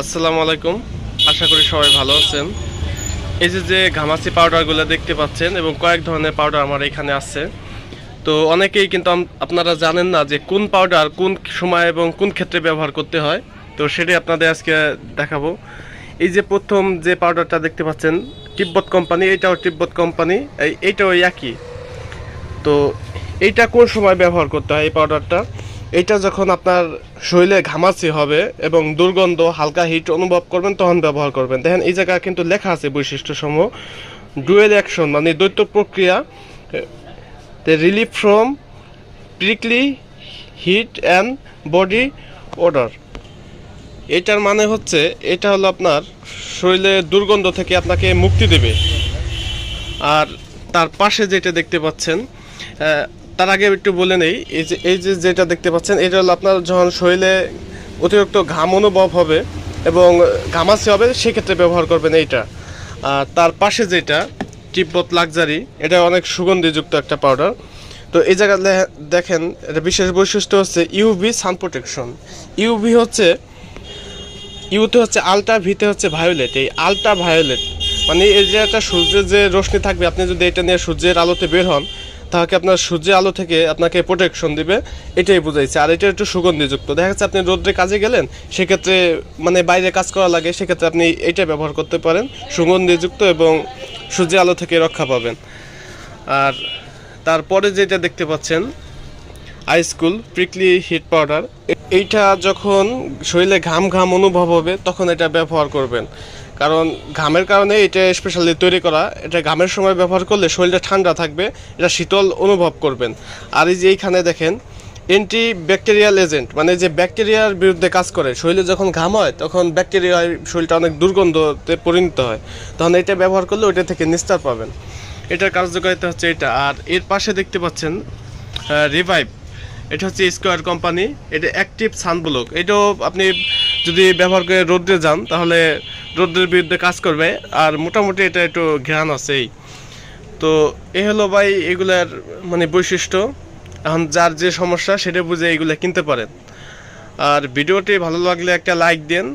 আসসালামু আলাইকুম। আশা করি সবাই ভালো আছেন। এই যে যে ঘামাচি পাউডারগুলো দেখতে পাচ্ছেন এবং কয়েক ধরনের পাউডার আমার এখানে আছে। তো অনেকেই কিন্তু আপনারা জানেন না যে কোন পাউডার কোন সময় এবং কোন ক্ষেত্রে ব্যবহার করতে হয়। তো সেটাই আপনাদের আজকে দেখাবো। এই যে প্রথম যে পাউডারটা দেখতে পাচ্ছেন, তিব্বত কোম্পানি, এটাও তিব্বত কোম্পানি, এই এইটাও একই। তো এইটা কোন সময় ব্যবহার করতে হয় এই পাউডারটা? এইটা যখন আপনার শরীরে ঘামাচি হবে এবং দুর্গন্ধ হালকা হিট অনুভব করবেন, তখন ব্যবহার করবেন। দেখেন, এই জায়গায় কিন্তু লেখা আছে বৈশিষ্ট্য সমূহ ডুয়েল অ্যাকশন মানে দ্বৈত প্রক্রিয়া relief from prickly heat and body odour এটার মানে হচ্ছে, এটা হলো আপনার শরীরে দুর্গন্ধ থেকে আপনাকে মুক্তি দেবে। আর তার পাশে যেটা দেখতে পাচ্ছেন তার আগে একটু বলে নেই, এই যে এই যে যেটা দেখতে পাচ্ছেন, এটা হলো আপনার যখন শরীরে অতিরিক্ত ঘাম অনুভব হবে এবং ঘামাসি হবে, সেক্ষেত্রে ব্যবহার করবেন এইটা। আর তার পাশে যেটা, তিব্বত লাক্সারি, এটা অনেক সুগন্ধিযুক্ত একটা পাউডার তো এই জায়গায় দেখেন, এটা বিশেষ বৈশিষ্ট্য হচ্ছে ইউভি সান প্রোটেকশন ইউভি হচ্ছে ইউতে হচ্ছে আলট্রা ভিতে হচ্ছে ভায়োলেট এই আলট্রা ভায়োলেট মানে এই যে একটা সূর্যের যে রশ্মি থাকবে, আপনি যদি এটা নিয়ে সূর্যের আলোতে বের হন তাহলে আপনার সূর্যের আলো থেকে আপনাকে প্রোটেকশন দিবে, এটাই বুঝাইছে। আর এটা একটু সুগন্ধিযুক্ত। দেখা যাচ্ছে আপনি রোদ্রে কাজে গেলেন, সেক্ষেত্রে মানে বাইরে কাজ করা লাগে, সেক্ষেত্রে আপনি এটা ব্যবহার করতে পারেন। সুগন্ধিযুক্ত এবং সূর্যের আলো থেকে রক্ষা পাবেন। আর তারপরে যেটা দেখতে পাচ্ছেন আইস্কুল প্রিকলি হিট পাউডার এইটা যখন শরীরে ঘাম ঘাম অনুভব হবে, তখন এটা ব্যবহার করবেন। কারণ ঘামের কারণে এটা স্পেশালি তৈরি করা, এটা ঘামের সময় ব্যবহার করলে শরীরটা ঠান্ডা থাকবে, এটা শীতল অনুভব করবেন। আর এই যে এইখানে দেখেন অ্যান্টি ব্যাকটেরিয়াল এজেন্ট মানে যে ব্যাকটেরিয়ার বিরুদ্ধে কাজ করে, শরীরে যখন ঘাম হয়, তখন ব্যাকটেরিয়ায় শরীরটা অনেক দুর্গন্ধতে পরিণত হয়। তখন এটা ব্যবহার করলে ওইটা থেকে নিস্তার পাবেন। এটার কার্যকারিতা হচ্ছে এটা। আর এর পাশে দেখতে পাচ্ছেন রিভাইভ এটা হচ্ছে স্কোয়ার কোম্পানি এটা অ্যাক্টিভ সানব্লক এটাও আপনি যদি ব্যবহার করে রোদ্রে যান, তাহলে রোদ্রের বিরুদ্ধে কাজ করবে, আর মোটামুটি এটা একটু ঘ্রাণ আছেই। তো এ হলো ভাই এগুলার মানে বৈশিষ্ট্য। এখন যার যে সমস্যা, সেটা বুঝে এগুলো কিনতে পারেন। আর ভিডিওটি ভালো লাগলে একটা লাইক দেন